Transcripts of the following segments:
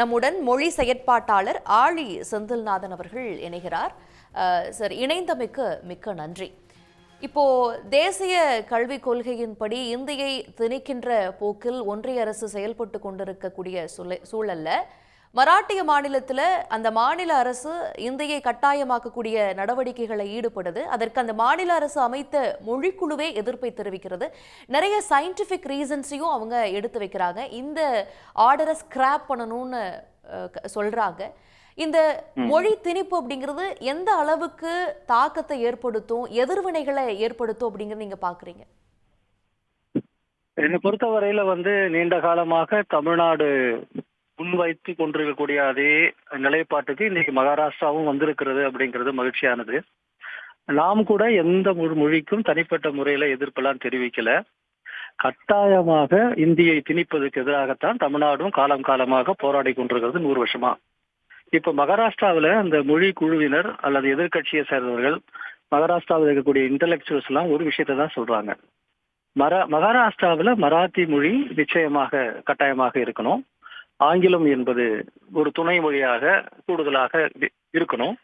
நம்முடன் மொழி செயற்பாட்டாளர் ஆழி செந்தில்நாதன் அவர்கள் இணைகிறார். சார் இணைந்தமைக்கு மிக்க நன்றி. இப்போ தேசிய கல்விக் கொள்கையின்படி இந்தியை திணிக்கின்ற போக்கில் ஒன்றிய அரசு செயல்பட்டு கொண்டிருக்கக்கூடிய சூழல்ல மராட்டிய மாநிலத்துல அந்த மாநில அரசு இந்தியை கட்டாயமாக்கக்கூடிய நடவடிக்கைகளை ஈடுபடுது. அதற்கு அந்த மாநில அரசு அமைத்த மொழிக்குழுவே எதிர்ப்பை தெரிவிக்கிறது. நிறைய சயின்டிபிக் ரீசன்ஸையும் அவங்க எடுத்து வைக்கிறாங்க. இந்த ஆர்டரை ஸ்கிராப் பண்ணணும்னு சொல்றாங்க. இந்த மொழி திணிப்பு அப்படிங்கிறது எந்த அளவுக்கு தாக்கத்தை ஏற்படுத்தும் எதிர்வினைகளை ஏற்படுத்தும் அப்படிங்கறது நீங்க பாக்குறீங்க? என்னை பொறுத்தவரையில வந்து நீண்ட காலமாக தமிழ்நாடு முன்வைத்து கொண்டிருக்கக்கூடிய அதே நிலைப்பாட்டுக்கு இன்னைக்கு மகாராஷ்டிராவும் வந்திருக்கிறது அப்படிங்கிறது மகிழ்ச்சியானது. நாம் கூட எந்த மொழிக்கும் தனிப்பட்ட முறையில எதிர்ப்பெல்லாம் தெரிவிக்கல. கட்டாயமாக இந்தியை திணிப்பதற்கு எதிராகத்தான் தமிழ்நாடும் காலம் காலமாக போராடி கொண்டிருக்கிறது நூறு வருஷமா. இப்ப மகாராஷ்டிராவில அந்த மொழி குழுவினர் அல்லது எதிர்க்கட்சியை சேர்ந்தவர்கள் மகாராஷ்டிராவில் இருக்கக்கூடிய இன்டலெக்சுவல்ஸ் எல்லாம் ஒரு விஷயத்தை தான் சொல்றாங்க. மரா மகாராஷ்டிராவில் மராத்தி மொழி நிச்சயமாக கட்டாயமாக இருக்கணும். ஆங்கிலம் என்பது ஒரு துணை மொழியாக கூடுதலாக இருக்கணும்.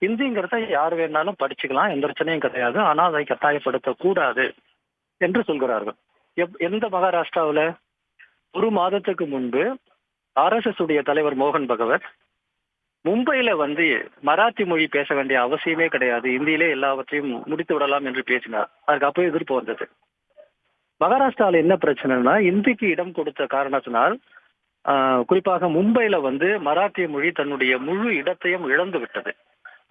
ஹிந்திங்கிறத யார் வேணாலும் படிச்சுக்கலாம் எந்த பிரச்சனையும் கிடையாது. ஆனால் அதை கட்டாயப்படுத்த கூடாது என்று சொல்கிறார்கள். எப்- எந்த மகாராஷ்டிராவில்? ஒரு மாதத்துக்கு முன்பு ஆர்எஸ்எஸ் உடைய தலைவர் மோகன் பகவத் மும்பையில வந்து மராத்தி மொழி பேச வேண்டிய அவசியமே கிடையாது. இந்தியிலே எல்லாவற்றையும் முடித்து விடலாம் என்று பேசினார். அதுக்கு அப்போ எதிர்ப்பு வந்தது. மகாராஷ்டிராவில் என்ன பிரச்சனைனா இந்திக்கு இடம் கொடுத்த காரணத்தினால் குறிப்பாக மும்பையில வந்து மராத்திய மொழி தன்னுடைய முழு இடத்தையும் இழந்து விட்டது.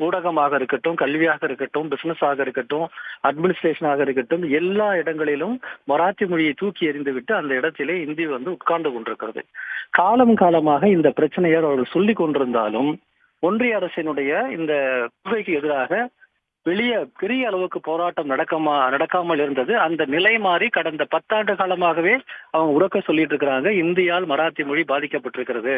ஊடகமாக இருக்கட்டும் கல்வியாக இருக்கட்டும் பிசினஸாக இருக்கட்டும் அட்மினிஸ்ட்ரேஷனாக இருக்கட்டும் எல்லா இடங்களிலும் மராத்தி மொழியை தூக்கி எறிந்துவிட்டு அந்த இடத்திலே இந்தி வந்து உட்கார்ந்து கொண்டிருக்கிறது. காலம் காலமாக இந்த பிரச்சனையை அவர்கள் சொல்லி கொண்டிருந்தாலும் ஒன்றிய அரசினுடைய இந்த கொள்கைக்கு எதிராக வெளியே பெரிய அளவுக்கு போராட்டம் நடக்கமா நடக்காமல் இருந்தது. அந்த நிலை மாறி கடந்த பத்தாண்டு காலமாகவே அவங்க உறக்க சொல்லிட்டு இருக்கிறாங்க. இந்தியால் மராத்தி மொழி பாதிக்கப்பட்டிருக்கிறது.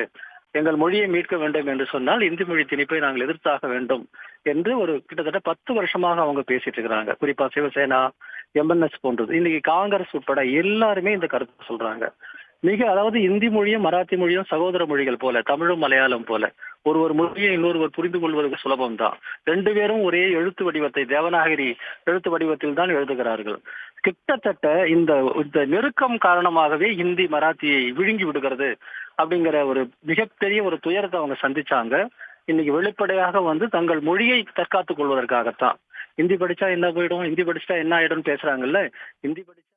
எங்கள் மொழியை மீட்க வேண்டும் என்று சொன்னால் இந்தி மொழி திணிப்பை நாங்கள் எதிர்த்தாக வேண்டும் என்று ஒரு கிட்டத்தட்ட பத்து வருஷமாக அவங்க பேசிட்டு இருக்கிறாங்க. குறிப்பா சிவசேனா எம்என்எஸ் போன்றது. இன்னைக்கு காங்கிரஸ் உட்பட எல்லாருமே இந்த கருத்தை சொல்றாங்க. மிக அதாவது இந்தி மொழியும் மராத்தி மொழியும் சகோதர மொழிகள் போல தமிழும் மலையாளம் போல ஒரு ஒரு மொழியை இன்னொருவர் புரிந்து கொள்வதற்கு சுலபம் தான் ரெண்டு பேரும் ஒரே எழுத்து வடிவத்தை தேவநாகரி எழுத்து வடிவத்தில் தான் எழுதுகிறார்கள். கிட்டத்தட்ட இந்த இந்த நெருக்கம் காரணமாகவே ஹிந்தி மராத்தியை விழுங்கி விடுகிறது அப்படிங்கிற ஒரு மிகப்பெரிய ஒரு துயரத்தை அவங்க சந்திச்சாங்க. இன்னைக்கு வெளிப்படையாக வந்து தங்கள் மொழியை தற்காத்துக் கொள்வதற்காகத்தான். ஹிந்தி படிச்சா என்ன போயிடும்? ஹிந்தி படிச்சா என்ன ஆயிடும்னு பேசுறாங்கல்ல? ஹிந்தி படிச்சா